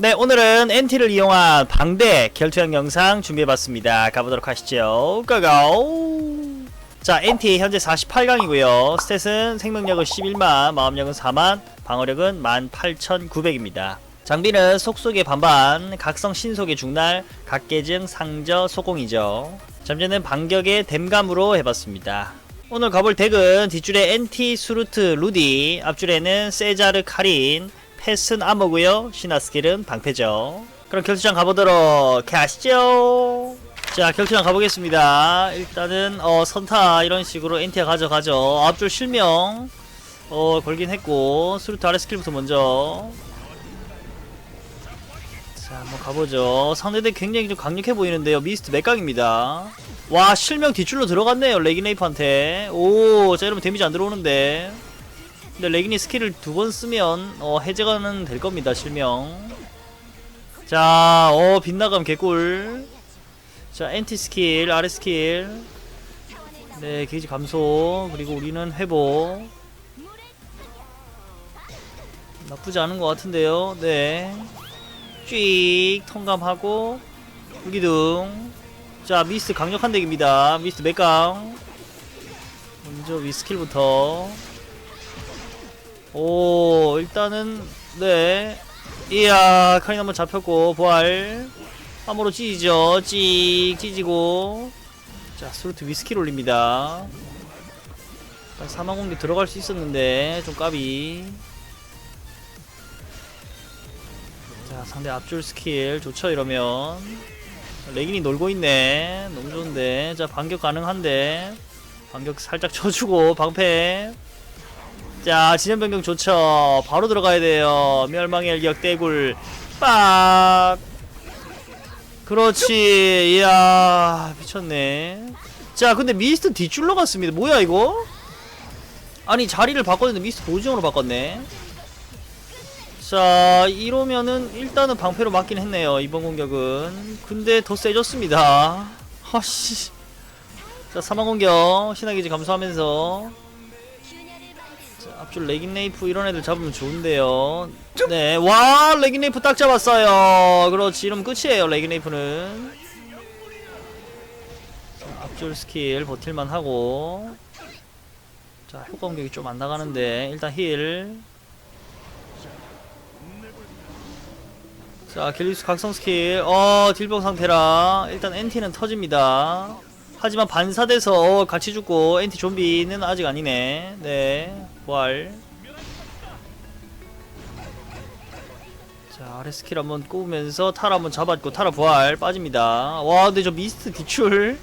네, 오늘은 NT를 이용한 방대 결투형 영상 준비해봤습니다. 가보도록 하시죠. 고고! 자, NT 현재 48강이고요. 스탯은 생명력은 11만, 마음력은 4만, 방어력은 18,900입니다. 장비는 속속의 반반, 각성 신속의 중날, 각계증, 상저, 소공이죠. 잠재는 반격의 댐감으로 해봤습니다. 오늘 가볼 덱은 뒷줄에 NT 수루트 루디, 앞줄에는 세자르 카린, 패슨 암호고요. 신화 스킬은 방패죠. 그럼 결투장 가보도록 가시죠. 자 결투장 가보겠습니다. 일단은 어 선타 이런 식으로 NT가 가져가죠. 앞줄 실명. 어 걸긴 했고 수루트 아래 스킬부터 먼저. 자 한번 가보죠. 상대들 굉장히 좀 강력해 보이는데요. 미스트 맥강입니다. 와 실명 뒷줄로 들어갔네요. 레기네이프한테. 오자 이러면 데미지 안 들어오는데 근데 레기니 스킬을 두 번 쓰면 어, 해제가는 될 겁니다 실명. 자, 어 빗나감 개꿀. 자 엔티 스킬 아래 스킬. 네 게이지 감소. 그리고 우리는 회복. 나쁘지 않은 것 같은데요. 네 쭉 통감하고 불기둥. 자 미스트 강력한 덱입니다. 미스트 맥강. 먼저 위 스킬부터 오 일단은 네. 이야 카인 한번 잡혔고 부활. 함으로 찢이죠. 찍 찢이고. 자 스루트 위스키를 올립니다. 사망공기 들어갈 수 있었는데 좀 까비. 자 상대 앞줄 스킬 좋죠 이러면. 레긴이 놀고 있네. 너무 좋은데. 자 반격 가능한데. 반격 살짝 쳐주고 방패 자 지점 변경 좋죠. 바로 들어가야 돼요. 멸망의 일격 떼굴. 빡 그렇지. 이야 미쳤네. 자 근데 미스트 뒷줄로 갔습니다. 뭐야 이거? 아니 자리를 바꿨는데 미스트 보증으로 바꿨네. 자 이러면은 일단은 방패로 맞긴 했네요 이번 공격은. 근데 더 세졌습니다. 아씨. 자 사망 공격. 신화기지 감소하면서. 자, 앞줄 레긴네이프 이런 애들 잡으면 좋은데요. 네, 와 레긴네이프 딱 잡았어요. 그렇지, 이러면 끝이에요. 레긴네이프는. 자, 앞줄 스킬 버틸만 하고. 자, 효과 공격이 좀 안 나가는데 일단 힐. 자, 갤리스 각성 스킬. 어, 딜병 상태라 일단 NT는 터집니다. 하지만 반사돼서 어, 같이 죽고 엔티 좀비는 아직 아니네. 네. 부활. 자, 아래 스킬 한번 꼽으면서 타라 한번 잡았고 타라 부활 빠집니다. 와, 근데 저 미스트 기출.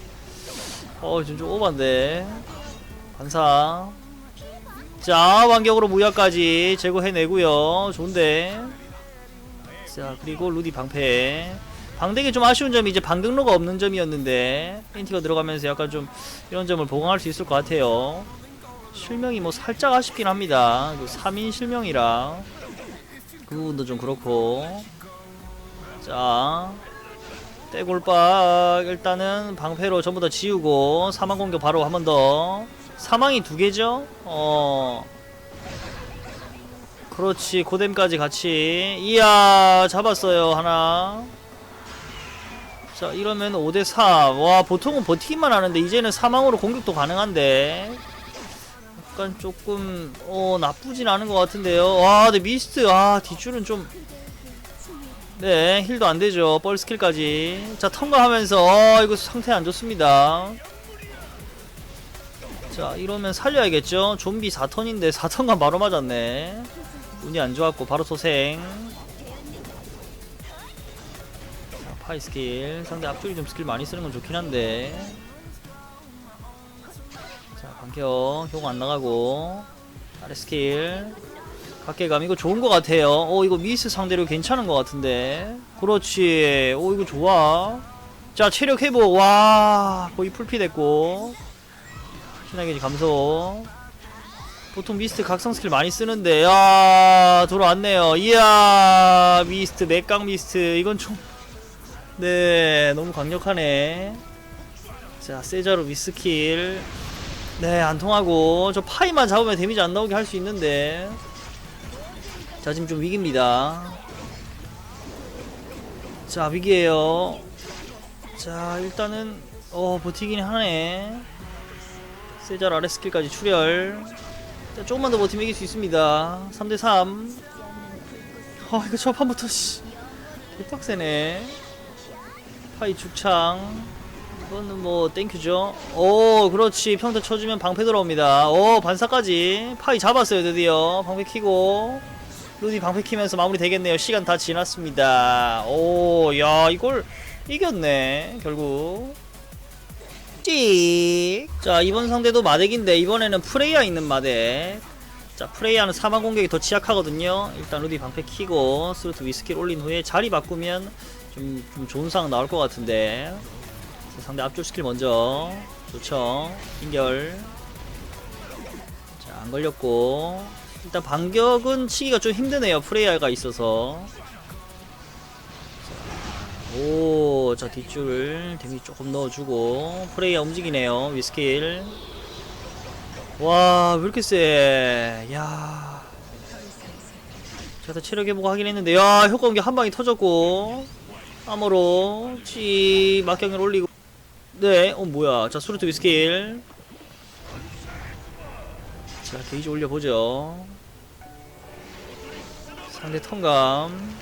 어, 좀, 좀 오반데. 반사. 자, 완격으로 무야까지 제거해내고요. 좋은데. 자, 그리고 루디 방패. 방대기 좀 아쉬운 점이 이제 방등로가 없는 점이었는데 인티가 들어가면서 약간 좀 이런 점을 보강할 수 있을 것 같아요 실명이 뭐 살짝 아쉽긴 합니다. 그 3인 실명이라 그 부분도 좀 그렇고. 자 떼골박 일단은 방패로 전부 다 지우고 사망 공격 바로 한 번 더. 사망이 두 개죠? 어. 그렇지 고뎀까지 같이. 이야 잡았어요 하나. 자 이러면 5대4 와 보통은 버티기만 하는데 이제는 사망으로 공격도 가능한데 약간 조금 어 나쁘진 않은 것 같은데요 와 근데 미스트 아 뒷줄은 좀 네, 힐도 안 되죠. 뻘 스킬까지. 자, 통과하면서, 어, 이거 상태 안 좋습니다. 자, 이러면 살려야겠죠? 좀비 4턴인데 4턴간 바로 맞았네. 운이 안 좋았고, 바로 소생. 자, 파이 스킬. 상대 앞줄이 좀 스킬 많이 쓰는 건 좋긴 한데. 자, 반격. 효과 안 나가고. 아래 스킬. 각계감 이거 좋은 것 같아요. 어 이거 미스 상대로 괜찮은 것 같은데. 그렇지. 어 이거 좋아. 자 체력 회복 와 거의 풀피 됐고 신화게지 감소. 보통 미스트 각성 스킬 많이 쓰는데 야 돌아왔네요. 이야 미스트 맥강 미스트 이건 좀 네 너무 강력하네. 자 세자로 미스킬. 네 안 통하고 저 파이만 잡으면 데미지 안 나오게 할 수 있는데. 자 지금 좀 위기입니다. 자 위기에요. 자 일단은 어 버티긴 하네. 세잘 아래 스킬까지 출혈. 자, 조금만 더 버티면 이길 수 있습니다. 3대3 아 이거 첫 판부터 씨. 개빡세네. 파이 죽창 이거는 뭐 땡큐죠. 오 그렇지. 평타 쳐주면 방패 들어옵니다. 오 반사까지. 파이 잡았어요 드디어. 방패 키고. 루디 방패 키면서 마무리 되겠네요. 시간 다 지났습니다. 오야 이걸 이겼네 결국. 찍 자 이번 상대도 마덱인데 이번에는 프레이야 있는 마덱. 자 프레이야는 사망 공격이 더 취약하거든요. 일단 루디 방패 키고 스루트 위스키를 올린 후에 자리 바꾸면 좀, 좀 좋은 상황 나올 것 같은데. 자, 상대 앞줄 스킬 먼저. 좋죠. 인결. 자 안 걸렸고. 일단 반격은 치기가 좀 힘드네요. 프레이야가 있어서. 오, 자 뒷줄 데미지 조금 넣어주고. 프레이야 움직이네요. 위스킬. 와 왜 이렇게 세? 야. 제가 체력 회복 하긴 했는데. 야 효과 공격 한 방이 터졌고. 암으로 찌 막경을 올리고 네 어 뭐야 자 수루트 위스킬 자 게이지 올려보죠 상대 통감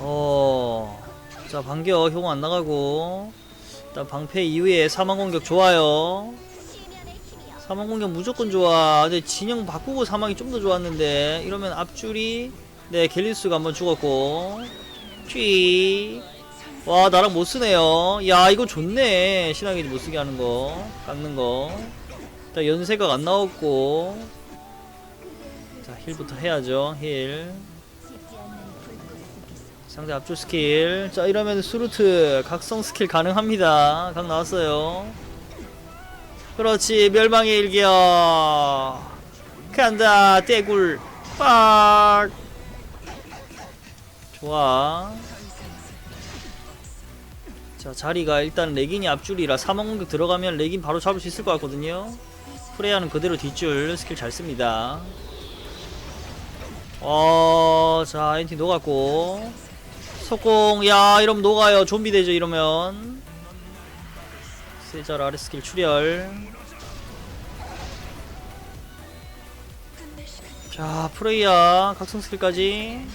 어. 자, 반격 효과 안 나가고. 일단 방패 이후에 사망 공격 좋아요. 사망 공격 무조건 좋아. 근데 진영 바꾸고 사망이 좀 더 좋았는데 이러면 앞줄이 네, 갤리스가 한번 죽었고. 쥐. 와, 나랑 못 쓰네요. 야, 이거 좋네. 신앙이 못 쓰게 하는 거. 깎는 거. 일단 연세각 안 나왔고. 자, 힐부터 해야죠. 힐. 상대 앞줄 스킬 자 이러면 수루트 각성 스킬 가능합니다 각 나왔어요 그렇지 멸망의 일기야 간다 떼굴 빡 좋아 자 자리가 일단 레긴이 앞줄이라 사망 공격 들어가면 레긴 바로 잡을 수 있을 것 같거든요 프레야는 그대로 뒷줄 스킬 잘 씁니다 어, 자, 엔티 녹았고. 속공, 야, 이러면 녹아요. 좀비 되죠, 이러면. 세잘 아래 스킬 출혈. 자, 프레이야, 각성 스킬까지.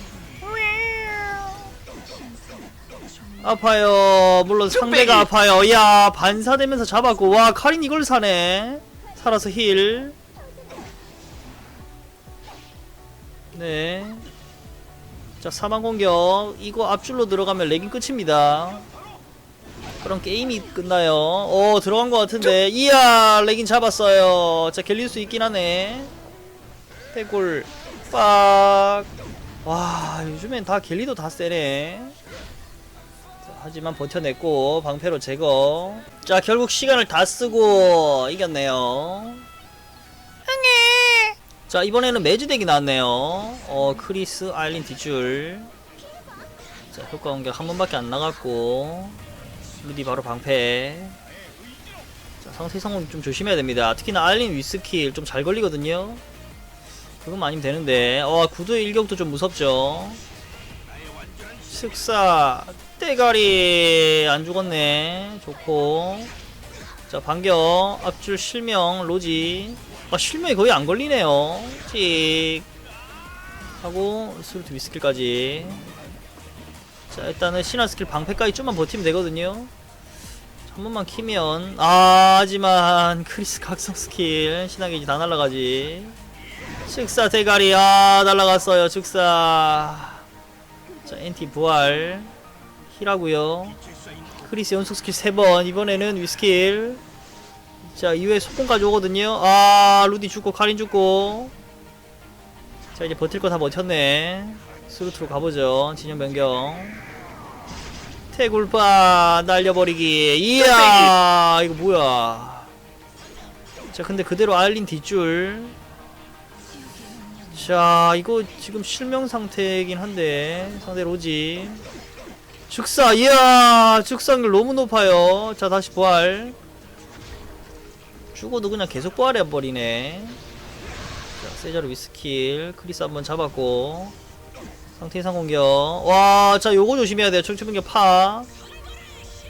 아파요. 물론 상대가 아파요. 야, 반사되면서 잡았고. 와, 카린 이걸 사네. 살아서 힐. 네. 자, 사망 공격. 이거 앞줄로 들어가면 레깅 끝입니다. 그럼 게임이 끝나요. 오, 들어간 것 같은데. 이야, 레깅 잡았어요. 자, 갤릴 수 있긴 하네. 태골, 빡. 와, 요즘엔 다 갤리도 다 세네. 자, 하지만 버텨냈고, 방패로 제거. 자, 결국 시간을 다 쓰고 이겼네요. 자 이번에는 매주덱이 나왔네요. 어 크리스 아일린 뒷줄. 자 효과 공격 한 번밖에 안 나갔고. 루디 바로 방패. 자 상세 성공 좀 조심해야 됩니다. 특히나 아일린 위스킬 좀 잘 걸리거든요. 그것만 아니면 되는데. 어 구두의 일격도 좀 무섭죠. 식사 대가리 안 죽었네. 좋고. 자 반격. 앞줄 실명 로지 아 실명이 거의 안 걸리네요. 찍. 하고 스루트 위스킬까지. 자 일단은 신화 스킬 방패까지 좀만 버티면 되거든요. 한 번만 키면. 아 하지만 크리스 각성 스킬. 신화 게이지 다 날라가지. 즉사 대가리. 아 날라갔어요. 즉사. 자 엔티 부활 힐하고요. 크리스 연속 스킬 3번. 이번에는 위스킬. 자 이후에 속공까지 오거든요. 아 루디 죽고 카린 죽고. 자 이제 버틸 거 다 버텼네. 스루트로 가보죠. 진영 변경. 태굴파 날려버리기. 이야 이거 뭐야? 자 근데 그대로 알린 뒷줄. 자 이거 지금 실명 상태이긴 한데 상대 로지 죽사 이야 죽사률 너무 높아요. 자 다시 부활. 죽어도 그냥 계속 부활해버리네. 자 세자로 위스킬 크리스 한번 잡았고. 상태 이상 공격. 와자 요거 조심해야 돼요. 청취 공격 파.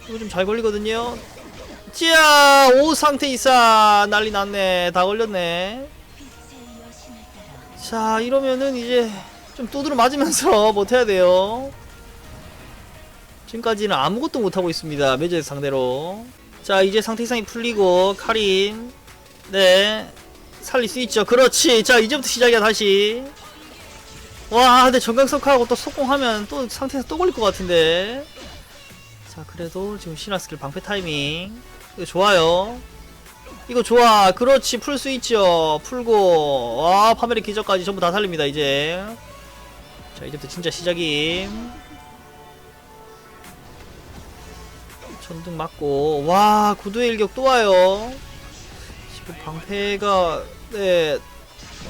이거 좀 잘 걸리거든요. 찌야 오 상태 이상. 난리 났네. 다 걸렸네. 자 이러면은 이제 좀 두드려 맞으면서 못해야 돼요 지금까지는 아무것도 못하고 있습니다. 매제 상대로. 자 이제 상태 이상이 풀리고 카린. 네. 살릴 수 있죠. 그렇지. 자 이제부터 시작이야 다시. 와 근데 정강석하고 또 속공하면 또 상태에서 또 걸릴 것 같은데. 자 그래도 지금 신화 스킬 방패 타이밍. 이거 좋아요. 이거 좋아. 그렇지. 풀 수 있죠. 풀고. 와 파멸의 기적까지 전부 다 살립니다 이제. 자 이제부터 진짜 시작임 천둥 맞고. 와 구두의 일격 또 와요. 지금 방패가 네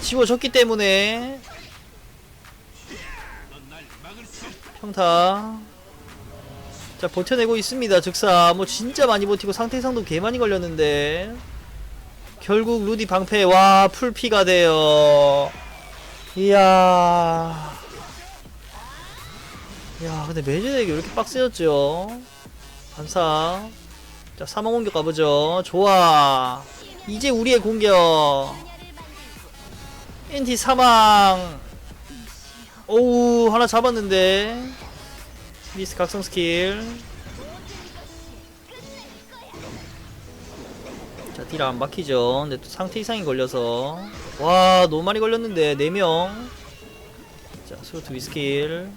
지워졌기 때문에. 평타. 자 버텨내고 있습니다 즉사. 뭐 진짜 많이 버티고 상태 이상도 개 많이 걸렸는데. 결국 루디 방패. 와 풀피가 돼요. 이야. 야 근데 왜 이렇게 빡세졌죠 반사. 자 사망 공격 가보죠. 좋아. 이제 우리의 공격. NT 사망. 오우 하나 잡았는데. 미스 각성 스킬. 자 딜 안 막히죠. 근데 또 상태 이상이 걸려서. 와 너무 많이 걸렸는데 4명. 자 스로트 위스킬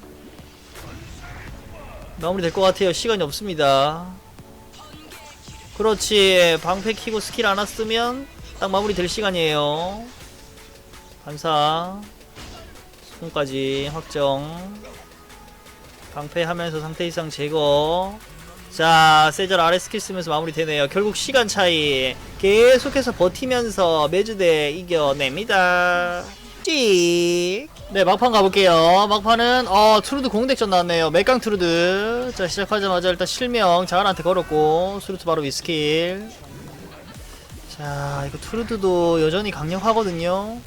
마무리 될 것 같아요. 시간이 없습니다. 그렇지. 방패 키고 스킬 안 왔으면 딱 마무리 될 시간이에요. 반사. 손까지 확정. 방패하면서 상태 이상 제거. 자 세절 아래 스킬 쓰면서 마무리 되네요. 결국 시간 차이 계속해서 버티면서 매주대 이겨냅니다. 찍 네 막판 가볼게요. 막판은 어 트루드 공덱전 나왔네요. 맥강 트루드. 자 시작하자마자 일단 실명. 자한한테 걸었고 스루트 바로 위스킬. 자 이거 트루드도 여전히 강력하거든요.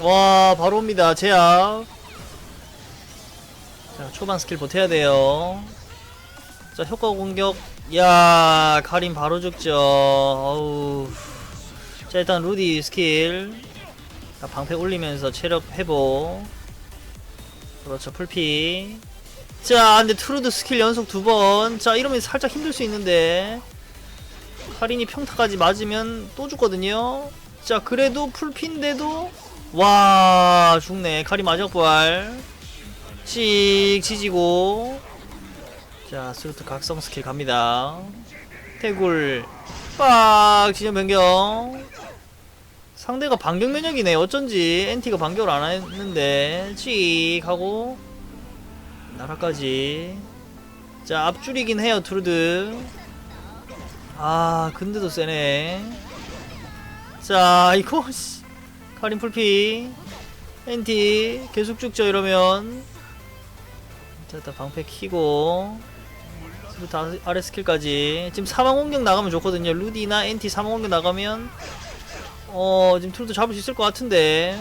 와 바로 옵니다. 제압. 자 초반 스킬 버텨야 돼요. 자 효과 공격. 야 카린 바로 죽죠. 어우. 자 일단 루디 스킬. 자 방패 올리면서 체력 회복. 그렇죠 풀피. 자 근데 트루드 스킬 연속 두 번 자 이러면 살짝 힘들 수 있는데. 카린이 평타까지 맞으면 또 죽거든요. 자 그래도 풀피인데도 와 죽네. 카린 마지막 부활. 찍 지지고. 자 스루트 각성 스킬 갑니다. 태굴 빡! 지점 변경 상대가 반격 면역이네. 어쩐지 NT가 반격을 안 했는데. 찍 하고. 나라까지. 자 앞줄이긴 해요 투르드. 아 근데도 세네. 자 이거 씨. 카린 풀피. NT 계속 죽죠 이러면. 자 일단 방패 키고. 아- 아래 스킬까지. 지금 사망 공격 나가면 좋거든요. 루디나 NT 사망 공격 나가면 어 지금 트루도 잡을 수 있을 것 같은데.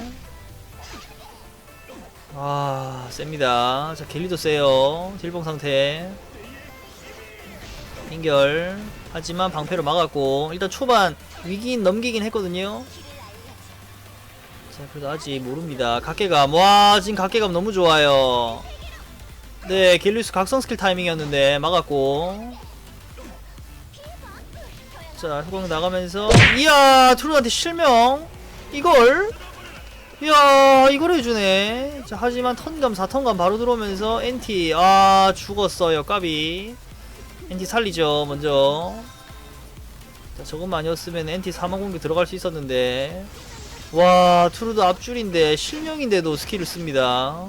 아 셉니다. 자 갤리도 세요. 딜봉 상태. 인결. 하지만 방패로 막았고 일단 초반 위기인 넘기긴 했거든요. 자 그래도 아직 모릅니다. 각계감. 와 지금 각계감 너무 좋아요. 네 갤리우스 각성 스킬 타이밍이었는데 막았고 자 후광 나가면서 이야 트루한테 실명. 이걸? 이야 이걸 해주네. 자 하지만 턴감 4턴감 바로 들어오면서 NT 아 죽었어요 까비. NT 살리죠 먼저. 자 저것만 아니었으면 NT 사망 공격 들어갈 수 있었는데. 와 트루도 앞줄인데 실명인데도 스킬을 씁니다.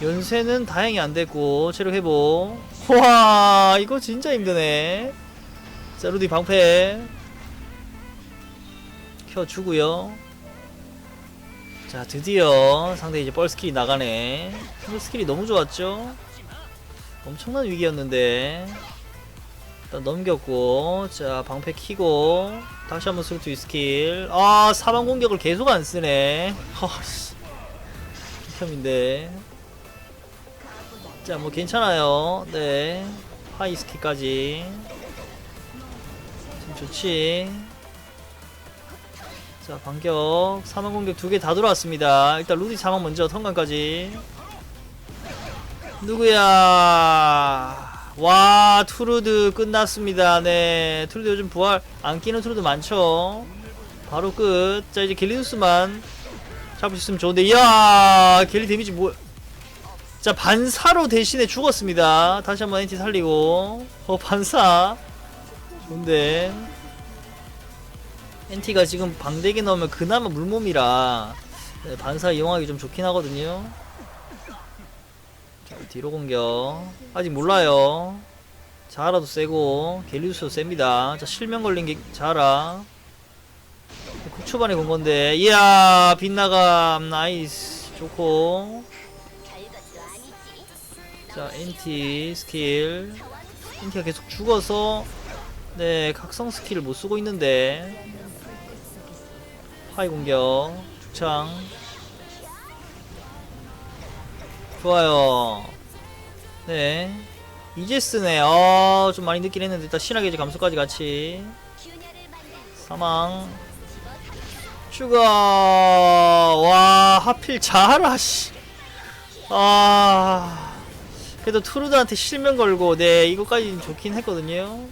연세는 다행히 안됐고 체력 회복. 와 이거 진짜 힘드네 자 루디 방패 켜주고요. 자 드디어 상대 이제 뻘 스킬이 나가네. 뻘 스킬이 너무 좋았죠? 엄청난 위기였는데. 일단 넘겼고 자 방패 키고 다시 한번 스루트 스킬. 아 사방 공격을 계속 안 쓰네. 허씨. 아이템인데. 자 뭐 괜찮아요. 네. 하이스키까지. 좀 좋지. 자 반격. 사망 공격 두 개다 들어왔습니다. 일단 루디 사망 먼저 턴간까지. 누구야? 와 투르드 끝났습니다. 네 투르드 요즘 부활 안 끼는 투르드 많죠? 바로 끝자 이제 갤리누스만 잡을 수 있으면 좋은데. 이야 갤리 데미지 뭐자 반사로 대신에 죽었습니다. 다시 한번 엔티 살리고. 어 반사. 좋은데 엔티가 지금 방대기 넣으면 그나마 물몸이라 네, 반사 이용하기 좀 좋긴 하거든요. 자, 뒤로 공격. 아직 몰라요. 자라도 세고 갤리우스도 셉니다. 자 실명 걸린 게 자라. 국초반에 건 건데 이야 빗나감 나이스. 좋고. 자 NT 스킬. NT가 계속 죽어서 네 각성 스킬을 못 쓰고 있는데 파이 공격. 죽창. 좋아요. 네. 이제 쓰네 어 좀 많이 늦긴 했는데 일단 신화계지 감소까지 같이. 사망. 슈가. 와 하필 자라 씨아. 그래도 투르드한테 실명 걸고 네 이거까지 좋긴 했거든요.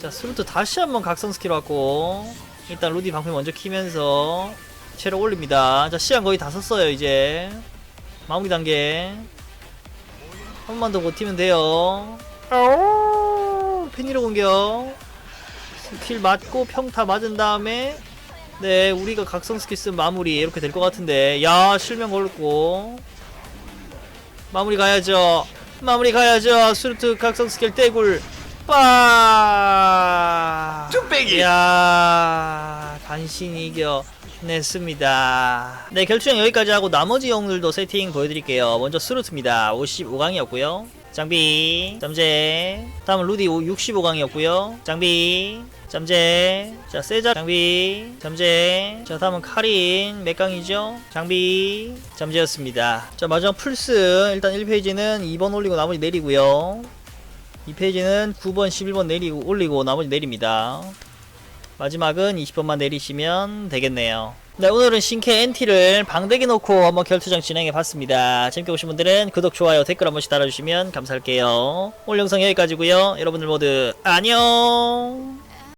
자 스루트 다시 한번 각성 스킬 왔고 일단 루디 방패 먼저 키면서 체력 올립니다. 자 시간 거의 다 썼어요 이제. 마무리 단계. 한 번만 더 버티면 돼요. 페니로 공격. 스킬 맞고 평타 맞은 다음에 네 우리가 각성 스킬 쓴 마무리. 이렇게 될 것 같은데. 야 실명 걸렸고. 마무리 가야죠. 마무리 가야죠. 수루트 각성 스킬 떼굴 빠 뚝배기! 야 간신히 이겨 냈습니다. 네 결투장 여기까지 하고 나머지 영웅들도 세팅 보여드릴게요. 먼저 스루트입니다. 55강이었고요. 장비 잠재. 다음은 루디 65강이었고요. 장비 잠재. 자 세자 장비 잠재. 자 다음은 카린 몇 강이죠. 장비 잠재였습니다. 자 마지막 풀스 일단 1페이지는 2번 올리고 나머지 내리고요 2페이지는 9번 11번 내리고 올리고 나머지 내립니다. 마지막은 20번만 내리시면 되겠네요. 네 오늘은 신캐 NT를 방대기 놓고 한번 결투장 진행해 봤습니다. 재밌게 보신 분들은 구독 좋아요 댓글 한 번씩 달아주시면 감사할게요. 오늘 영상 여기까지고요. 여러분들 모두 안녕